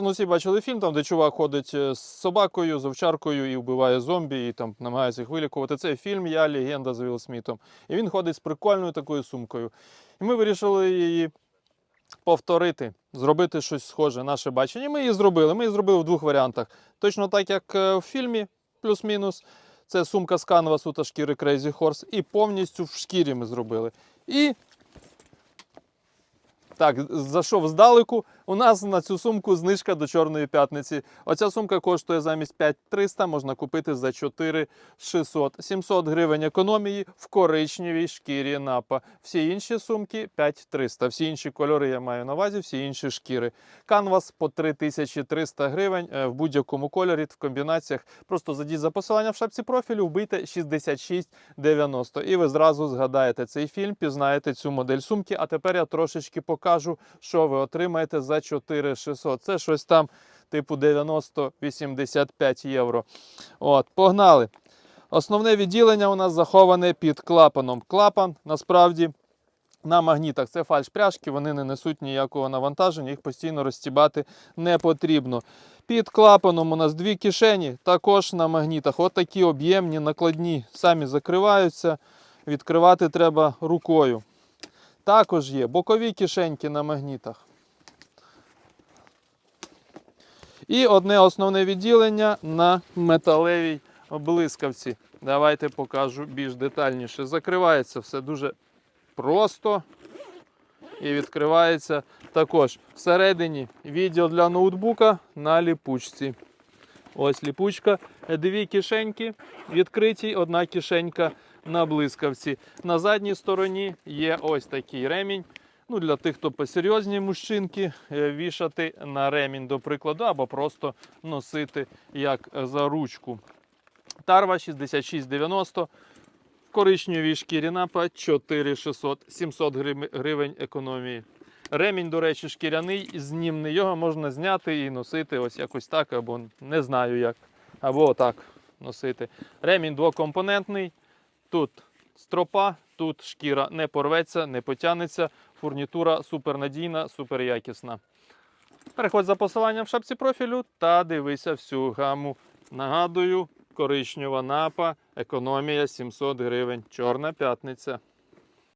Ну, всі бачили фільм, там, де чувак ходить е, з собакою, з овчаркою і вбиває зомбі, і там намагається їх вилікувати. Це фільм Я легенда з Вілл Смітом. І він ходить з прикольною такою сумкою. І ми вирішили її повторити, зробити щось схоже, наше бачення. І Ми її зробили. Ми її зробили в двох варіантах. Точно так, як е, в фільмі, плюс-мінус. Це сумка з канвасу та шкіри Crazy Horse. І повністю в шкірі ми зробили. І так, зайшов здалеку. У нас на цю сумку знижка до Чорної п'ятниці. Оця сумка коштує замість 5300, можна купити за 4600. 700 гривень економії в коричневій шкірі напа. Всі інші сумки 5300. Всі інші кольори я маю на увазі, всі інші шкіри. Канвас по 3300 гривень е, в будь-якому кольорі, в комбінаціях. Просто зайдіть за посилання в шапці профілю, вбийте 6690. І ви зразу згадаєте цей фільм, пізнаєте цю модель сумки. А тепер я трошечки покажу, що ви отримаєте за 4600. Це щось там типу 90-85 євро. От, погнали. Основне відділення у нас заховане під клапаном. Клапан насправді на магнітах це фальш-пряжки, вони не несуть ніякого навантаження, їх постійно розстібати не потрібно. Під клапаном у нас дві кишені, також на магнітах. От такі об'ємні, накладні, самі закриваються. Відкривати треба рукою. Також є бокові кишеньки на магнітах. І одне основне відділення на металевій блискавці. Давайте покажу більш детальніше. Закривається все дуже просто і відкривається також всередині відділ для ноутбука на ліпучці. Ось ліпучка. Дві кишеньки відкриті, одна кишенька на блискавці. На задній стороні є ось такий ремінь. Ну, для тих, хто посерйозні мужчинки, е, вішати на ремінь, до прикладу, або просто носити як за ручку. Тарва 6690. В коричневій шкірі напа 4600, 700 гривень економії. Ремінь, до речі, шкіряний, знімний. Його можна зняти і носити ось якось так, або не знаю як. Або отак носити. Ремінь двокомпонентний. Тут стропа, тут шкіра не порветься, не потягнеться. Фурнітура супернадійна, суперякісна. Переходь за посиланням в шапці профілю та дивися всю гаму. Нагадую, коричнева напа, економія 700 гривень. Чорна п'ятниця.